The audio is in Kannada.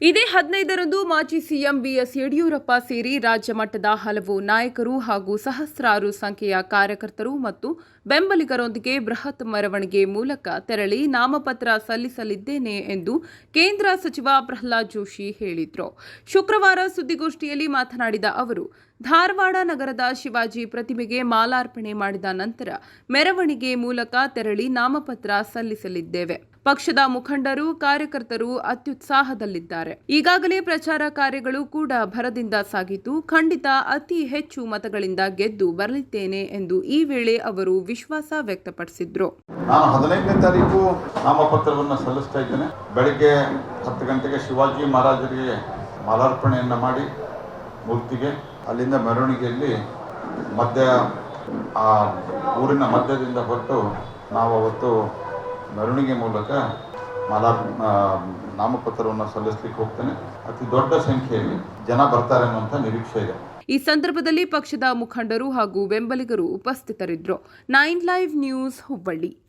ಇದೇ ಹದಿನೈದರಂದು ಮಾಜಿ ಸಿಎಂ ಬಿಎಸ್ ಯಡಿಯೂರಪ್ಪ ಸೇರಿ ರಾಜ್ಯ ಮಟ್ಟದ ಹಲವು ನಾಯಕರು ಹಾಗೂ ಸಹಸ್ರಾರು ಸಂಖ್ಯೆಯ ಕಾರ್ಯಕರ್ತರು ಮತ್ತು ಬೆಂಬಲಿಗರೊಂದಿಗೆ ಬೃಹತ್ ಮೆರವಣಿಗೆ ಮೂಲಕ ತೆರಳಿ ನಾಮಪತ್ರ ಸಲ್ಲಿಸಲಿದ್ದೇನೆ ಎಂದು ಕೇಂದ್ರ ಸಚಿವ ಪ್ರಹ್ಲಾದ್ ಜೋಶಿ ಹೇಳಿದರು. ಶುಕ್ರವಾರ ಸುದ್ದಿಗೋಷ್ಠಿಯಲ್ಲಿ ಮಾತನಾಡಿದ ಅವರು ಧಾರವಾಡ ನಗರದ ಶಿವಾಜಿ ಪ್ರತಿಮೆಗೆ ಮಾಲಾರ್ಪಣೆ ಮಾಡಿದ ನಂತರ ಮೆರವಣಿಗೆ ಮೂಲಕ ತೆರಳಿ ನಾಮಪತ್ರ ಸಲ್ಲಿಸಲಿದ್ದೇವೆ. ಪಕ್ಷದ ಮುಖಂಡರು, ಕಾರ್ಯಕರ್ತರು ಅತ್ಯುತ್ಸಾಹದಲ್ಲಿದ್ದಾರೆ. ಈಗಾಗಲೇ ಪ್ರಚಾರ ಕಾರ್ಯಗಳು ಕೂಡ ಭರದಿಂದ ಸಾಗಿದ್ದು, ಖಂಡಿತ ಅತಿ ಹೆಚ್ಚು ಮತಗಳಿಂದ ಗೆದ್ದು ಬರಲಿದ್ದೇನೆ ಎಂದು ಈ ವೇಳೆ ಅವರು ವಿಶ್ವಾಸ ವ್ಯಕ್ತಪಡಿಸಿದ್ರು. ನಾನು ಹದಿನೈದನೇ ತಾರೀಕು ನಾಮಪತ್ರವನ್ನು ಸಲ್ಲಿಸ್ತಾ ಇದ್ದೇನೆ. ಬೆಳಿಗ್ಗೆ ಹತ್ತು ಗಂಟೆಗೆ ಶಿವಾಜಿ ಮಹಾರಾಜರಿಗೆ ಮಾಲಾರ್ಪಣೆಯನ್ನು ಮಾಡಿ ಮೂರ್ತಿಗೆ, ಅಲ್ಲಿಂದ ಮೆರವಣಿಗೆಯಲ್ಲಿ ಮಧ್ಯ, ಆ ಊರಿನ ಮಧ್ಯದಿಂದ ಹೊರಟು ನಾವು ಅವತ್ತು ಮೆರವಣಿಗೆ ಮೂಲಕ ಮಾಲಾ ನಾಮಪತ್ರವನ್ನು ಸಲ್ಲಿಸಲಿಕ್ಕೆ ಹೋಗ್ತೇನೆ. ಅತಿ ದೊಡ್ಡ ಸಂಖ್ಯೆಯಲ್ಲಿ ಜನ ಬರ್ತಾರೆ ಅನ್ನುವಂಥ ನಿರೀಕ್ಷೆ ಇದೆ. ಈ ಸಂದರ್ಭದಲ್ಲಿ ಪಕ್ಷದ ಮುಖಂಡರು ಹಾಗೂ ಬೆಂಬಲಿಗರು ಉಪಸ್ಥಿತರಿದ್ದರು. Nine live news Hubballi.